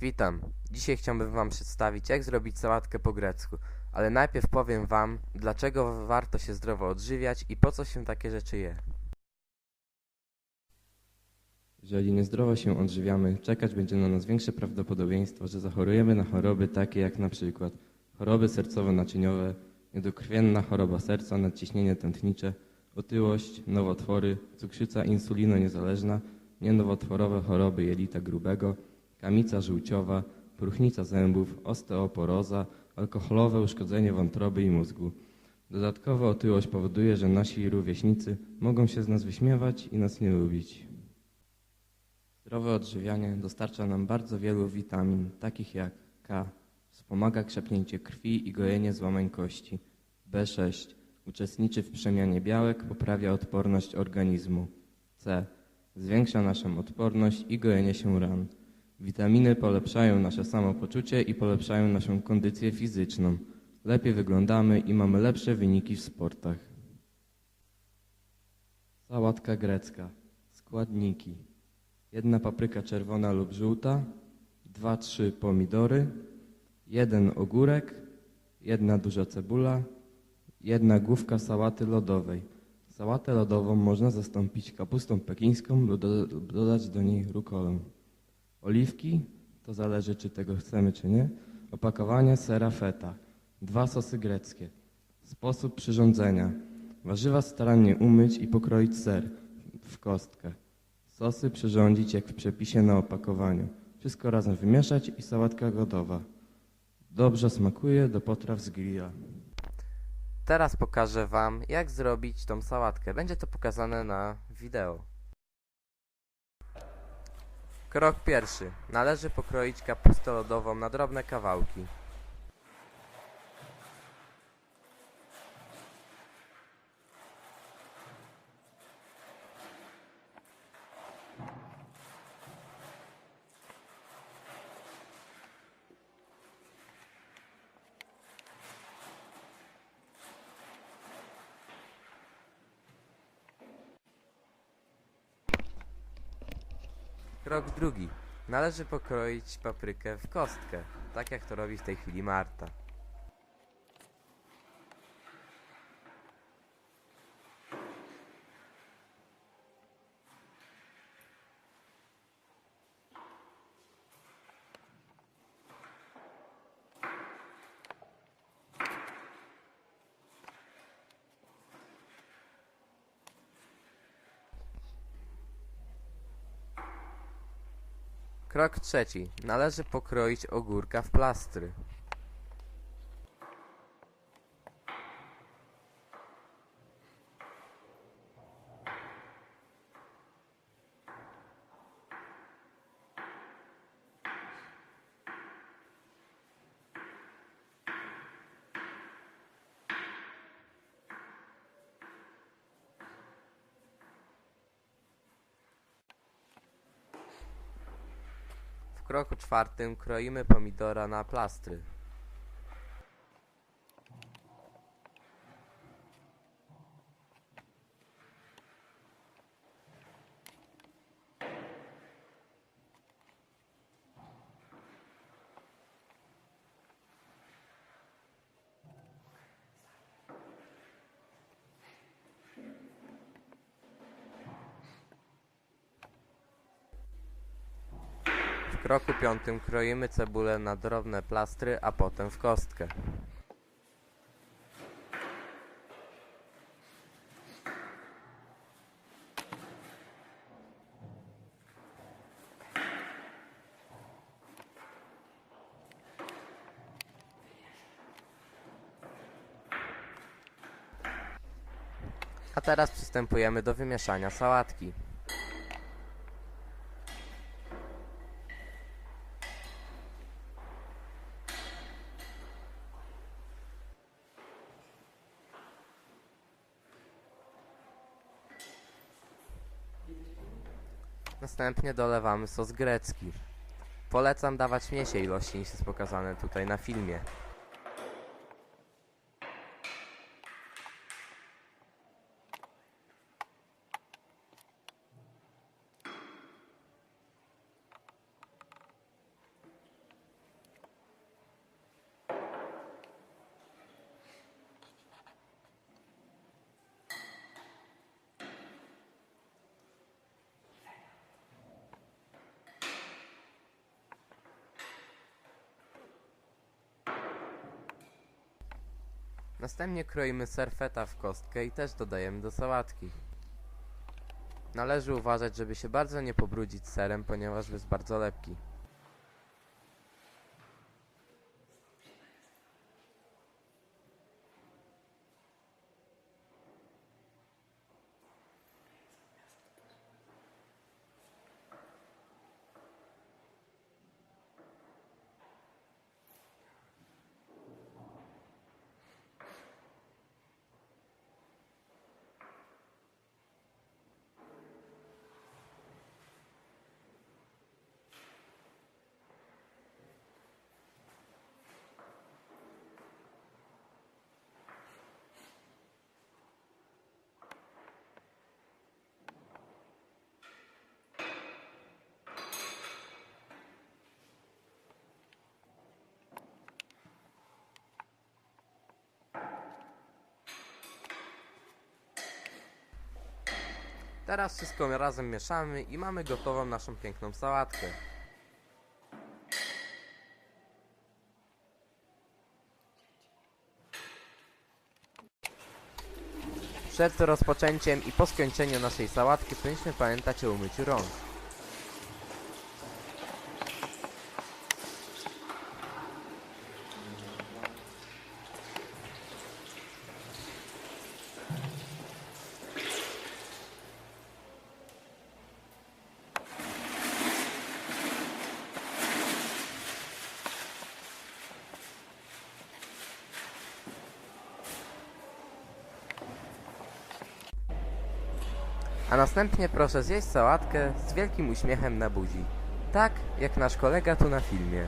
Witam. Dzisiaj chciałbym Wam przedstawić, jak zrobić sałatkę po grecku. Ale najpierw powiem Wam, dlaczego warto się zdrowo odżywiać i po co się takie rzeczy je. Jeżeli niezdrowo się odżywiamy, czekać będzie na nas większe prawdopodobieństwo, że zachorujemy na choroby takie jak na przykład choroby sercowo-naczyniowe, niedokrwienna choroba serca, nadciśnienie tętnicze, otyłość, nowotwory, cukrzyca insulinoniezależna, nienowotworowe choroby jelita grubego, kamica żółciowa, próchnica zębów, osteoporoza, alkoholowe uszkodzenie wątroby i mózgu. Dodatkowo otyłość powoduje, że nasi rówieśnicy mogą się z nas wyśmiewać i nas nie lubić. Zdrowe odżywianie dostarcza nam bardzo wielu witamin, takich jak K, wspomaga krzepnięcie krwi i gojenie złamań kości, B6, uczestniczy w przemianie białek, poprawia odporność organizmu, C, zwiększa naszą odporność i gojenie się ran. Witaminy polepszają nasze samopoczucie i polepszają naszą kondycję fizyczną. Lepiej wyglądamy i mamy lepsze wyniki w sportach. Sałatka grecka. Składniki. Jedna papryka czerwona lub żółta, dwa, trzy pomidory, jeden ogórek, jedna duża cebula, jedna główka sałaty lodowej. Sałatę lodową można zastąpić kapustą pekińską lub do- lub dodać do niej rukolę. Oliwki, to zależy czy tego chcemy czy nie. Opakowanie sera feta. Dwa sosy greckie. Sposób przyrządzenia. Warzywa starannie umyć i pokroić ser w kostkę. Sosy przyrządzić jak w przepisie na opakowaniu. Wszystko razem wymieszać i sałatka gotowa. Dobrze smakuje do potraw z grilla. Teraz pokażę Wam, jak zrobić tą sałatkę. Będzie to pokazane na wideo. Krok pierwszy. Należy pokroić kapustę lodową na drobne kawałki. Krok drugi. Należy pokroić paprykę w kostkę, tak jak to robi w tej chwili Marta. Krok trzeci. Należy pokroić ogórka w plastry. Kroku czwartym kroimy pomidora na plastry. W kroku piątym kroimy cebulę na drobne plastry, a potem w kostkę. A teraz przystępujemy do wymieszania sałatki. Następnie dolewamy sos grecki. Polecam dawać mniejsze ilości niż jest pokazane tutaj na filmie. Następnie kroimy serfeta w kostkę i też dodajemy do sałatki. Należy uważać, żeby się bardzo nie pobrudzić serem, ponieważ jest bardzo lepki. Teraz wszystko razem mieszamy i mamy gotową naszą piękną sałatkę. Przed rozpoczęciem i po skończeniu naszej sałatki powinniśmy pamiętać o umyciu rąk. A następnie proszę zjeść sałatkę z wielkim uśmiechem na buzi. Tak jak nasz kolega tu na filmie.